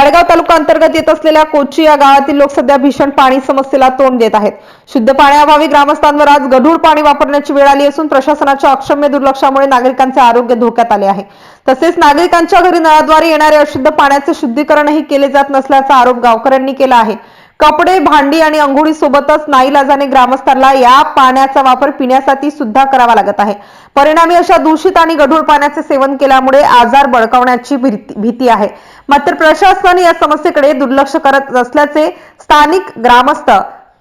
गाडगाव तालुका अंतर्गत येत असलेल्या कोची या गावातील लोक सध्या भीषण पाणी समस्येला तोंड देत आहेत. शुद्ध पाण्याअभावी ग्रामस्थांवर आज गढूळ पाणी वापरण्याची वेळ आली असून प्रशासनाच्या अक्षम्य दुर्लक्षामुळे नागरिकांचे आरोग्य धोक्यात आले आहे. तसेच नागरिकांच्या घरी नळाद्वारे येणारे अशुद्ध पाण्याचे शुद्धीकरणही केले जात नसल्याचा आरोप गावकऱ्यांनी केला आहे. कपडे भांडी आणि अंघोळी सोबतच नाईलाजाने ग्रामस्थांना या पाण्याचा वापर पिण्यासाठी सुद्धा करावा लागत आहे. परिणामी अशा दूषित आणि गढूळ पाण्याचे सेवन केल्यामुळे आजार बळकावण्याची भीती भीती आहे. मात्र प्रशासन या समस्येकडे दुर्लक्ष करत असल्याचे स्थानिक ग्रामस्थ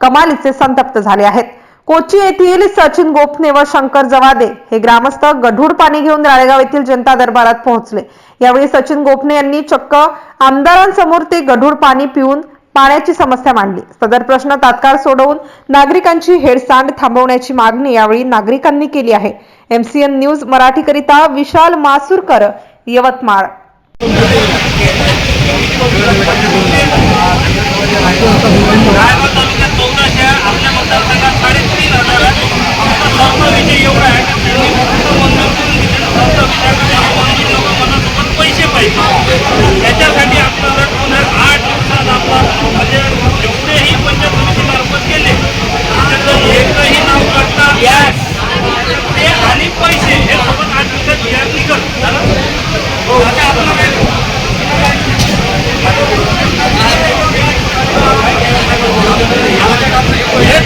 कमालीचे संतप्त झाले आहेत. कोची येथील सचिन गोपने व शंकर जवादे हे ग्रामस्थ गढूळ पाणी घेऊन राळेगाव येथील जनता दरबारात पोहोचले. यावेळी सचिन गोपने यांनी चक्क आमदारांसमोर ते गढूळ पाणी पिऊन पाण्याची समस्या मांडली. सदर प्रश्न तात्काळ सोडवून नागरिकांची हेडसांड थांबवण्याची मागणी यावेळी नागरिकांनी केली आहे. एमसीएन न्यूज मराठीकरिता विशाल मासूरकर यवतमाळ.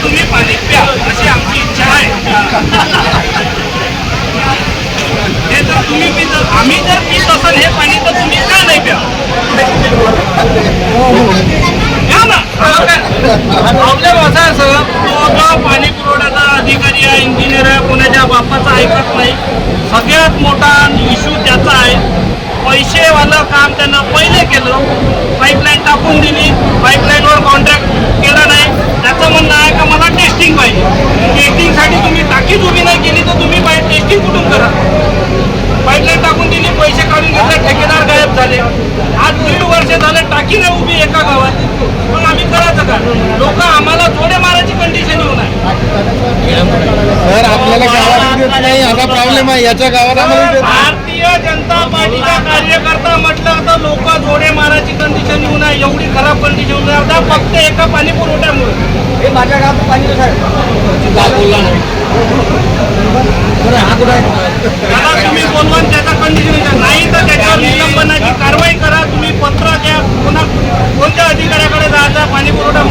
तुम्ही पाणी प्या अशी आमची इच्छा आहे. हे जर तुम्ही पित आम्ही जर पित असाल हे पाणी तर तुम्ही का नाही प्या? ना. प्रॉब्लेम असा आहे सर तो पाणी पुरवठ्याचा अधिकारी आहे इंजिनियर आहे कोणाच्या बापाचा ऐकत नाही. सगळ्यात मोठा इश्यू त्याचा आहे. पैसेवालं काम त्यांना पहिले केलं. पाईपलाईन टाकून दिली. पाईपलाईनवर कॉन्ट्रॅक्ट केला नाही. त्याचं म्हणणं आहे का मला टेस्टिंग पाहिजे. टेस्टिंगसाठी तुम्ही टाकीच उभी नाही केली तर तुम्ही पाय टेस्टिंग कुठून करा? पाईपलाईन टाकून दिली पैसे काढून घेतले ठेकेदार गायब झाले. आज दीड वर्ष झाले टाकी नाही उभी एका गावात. मग आम्ही करायचं का? लोक आम्हाला थोडे मारायची कंडिशन येऊन आहे लागले मग याच्या गावात भारतीय जनता पार्टीचा कार्यकर्ता म्हटलं तर लोक जोडे मारायची कंडिशन येऊ नये एवढी खराब कंडिशन येऊ नये फक्त एका पाणी पुरवठ्यामुळे हे माझ्या गावात पाणी त्याला तुम्ही बोलवा त्याचा कंडिशन विचारा. नाही तर त्याच्यावर निलंबनाची कारवाई करा. तुम्ही पत्र घ्या. कोणा कोणत्या अधिकाऱ्याकडे जायचा पाणी पुरवठा